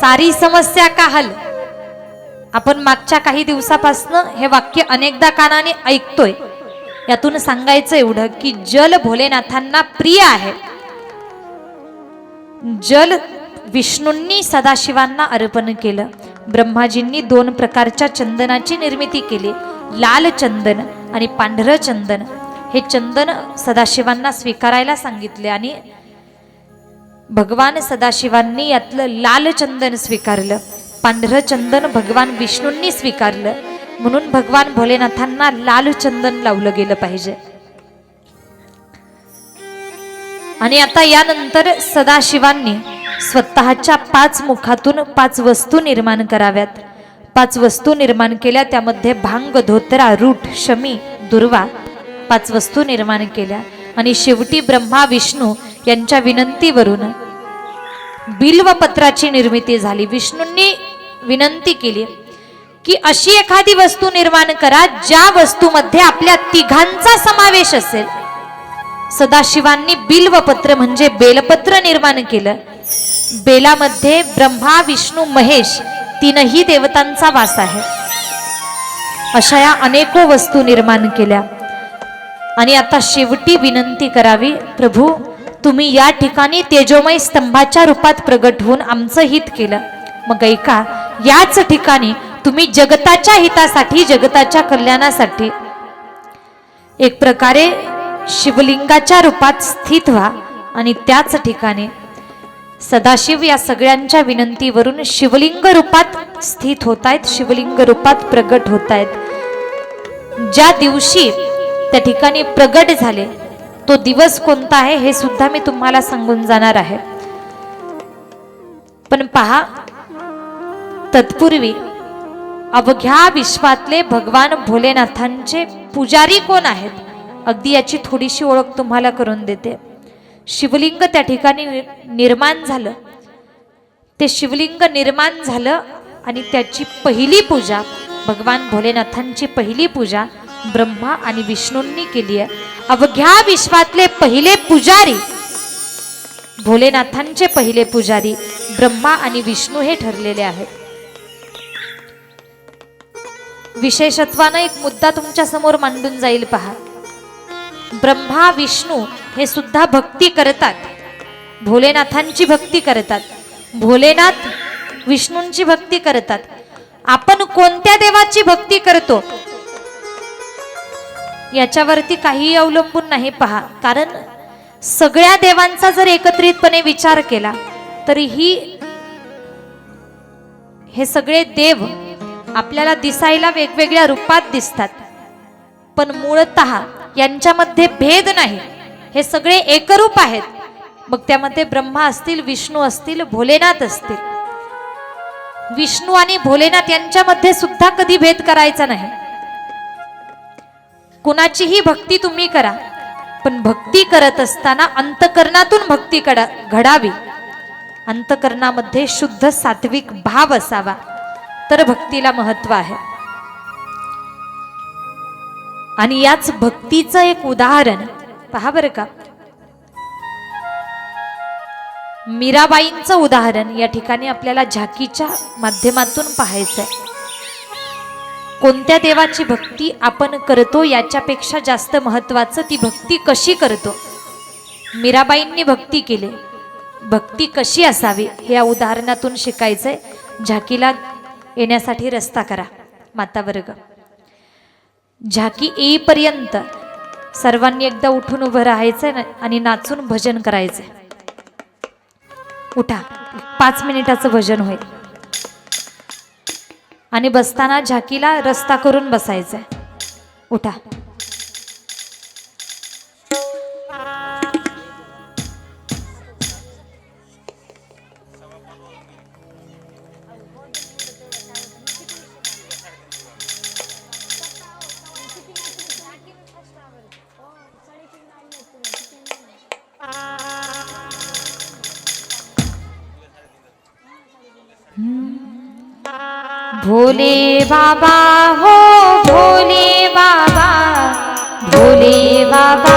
सारी समस्या का हल? आपण मागच्या काही दिवसापासनं हे वाक्य अनेकदा कानाने ऐकतोय. यातून सांगायचं एवढं की जल भोलेनाथांना प्रिय आहे. जल विष्णूंनी सदाशिवांना अर्पण केलं. ब्रह्माजींनी दोन प्रकारच्या चंदनाची निर्मिती केली. लाल चंदन आणि पांढरं चंदन. हे चंदन सदाशिवांना स्वीकारायला सांगितले आणि भगवान सदाशिवांनी यातलं लाल चंदन स्वीकारलं पांढरं चंदन भगवान विष्णूंनी स्वीकारलं म्हणून भगवान भोलेनाथांना लाल चंदन लावलं गेलं पाहिजे. आणि आता यानंतर सदाशिवांनी स्वतःच्या पाच मुखातून पाच वस्तू निर्माण कराव्यात. पाच वस्तू निर्माण केल्या त्यामध्ये भांग धोत्रा रूट शमी दुर्वा पाच वस्तू निर्माण केल्या. आणि शेवटी ब्रह्मा विष्णू यांच्या विनंतीवरून बिल्वपत्राची निर्मिती झाली. विष्णूंनी विनंती केली की अशी एखादी वस्तू निर्माण करा ज्या वस्तूमध्ये आपल्या तिघांचा समावेश असेल. सदाशिवांनी बिल्वपत्र म्हणजे बेलपत्र निर्माण केलं. बेलामध्ये ब्रह्मा विष्णू महेश तीनही देवतांचा वास आहे. अशा या अनेको वस्तू निर्माण केल्या. आणि आता शेवटी विनंती करावी प्रभू तुम्ही या ठिकाणी तेजोमय स्तंभाच्या रूपात प्रगट होऊन आमचं हित केलं. मग ऐका याच ठिकाणी तुम्ही जगताच्या हितासाठी जगताच्या कल्याणासाठी एक प्रकारे शिवलिंगाच्या रूपात स्थित व्हा आणि त्याच ठिकाणी सदाशिव या सगळ्यांच्या विनंतीवरून शिवलिंग रूपात स्थित होत आहेत शिवलिंग रूपात प्रगट होत आहेत ज्या दिवशी त्या ठिकाणी प्रगट झाले तो दिवस कोणता आहे हे सुद्धा मी तुम्हाला सांगून जाणार आहे. पण पहा तत्पूर्वी अवघ्या विश्वातले भगवान भोलेनाथांचे पुजारी कोण आहेत? अगदी याची थोडीशी ओळख तुम्हाला करून देते. शिवलिंग त्या ठिकाणी निर्माण झालं. ते शिवलिंग निर्माण झालं आणि त्याची पहिली पूजा भगवान भोलेनाथांची पहिली पूजा ब्रह्मा आणि विष्णूंनी केली आहे. अवघ्या विश्वातले पहिले पुजारी. भोलेनाथांचे पहिले पुजारी ब्रह्मा आणि विष्णू हे ठरलेले आहेत. विशेषत्वानं एक मुद्दा तुमच्यासमोर मांडून जाईल पहा. ब्रह्मा विष्णू हे सुद्धा भक्ती करतात. भोलेनाथांची भक्ती करतात. भोलेनाथ विष्णूंची भक्ती करतात. आपण कोणत्या देवाची भक्ती करतो? याच्यावरती काहीही अवलंबून नाही पहा. कारण सगळ्या देवांचा जर एकत्रितपणे विचार केला तरीही हे सगळे देव आपल्याला दिसायला वेगवेगळ्या रूपात दिसतात. पण मूळत यांच्यामध्ये भेद नाही. हे सगळे एकरूप आहेत. मग त्यामध्ये ब्रह्मा असतील विष्णू असतील भोलेनाथ असतील. विष्णू आणि भोलेनाथ यांच्यामध्ये सुद्धा कधी भेद करायचा नाही. कुणाचीही भक्ती तुम्ही करा. पण भक्ती करत असताना अंतकरणातून भक्ती करा घडावी. अंतकरणामध्ये शुद्ध सात्विक भाव असावा. तर भक्तीला महत्त्व आहे. आणि याच भक्तीचं एक उदाहरण पहा बरं का. मीराबाईंचं उदाहरण या ठिकाणी आपल्याला झाकीच्या माध्यमातून पाहायचंय. कोणत्या देवाची भक्ती आपण करतो याच्यापेक्षा जास्त महत्वाचं ती भक्ती कशी करतो? मीराबाईंनी भक्ती केली. भक्ती कशी असावी हे या उदाहरणातून शिकायचंय. झाकीला येण्यासाठी रस्ता करा माता वर्ग. झाकी येईपर्यंत सर्वांनी एकदा उठून उभं राहायचंय आणि नाचून भजन करायचंय. उठा पाच मिनिटाचं भजन होईल. आणि बसताना झाकीला रस्ता करून बसायचंय. उठा. ভোলে বাবা হো ভোলে বাবা ভোলে বাবা।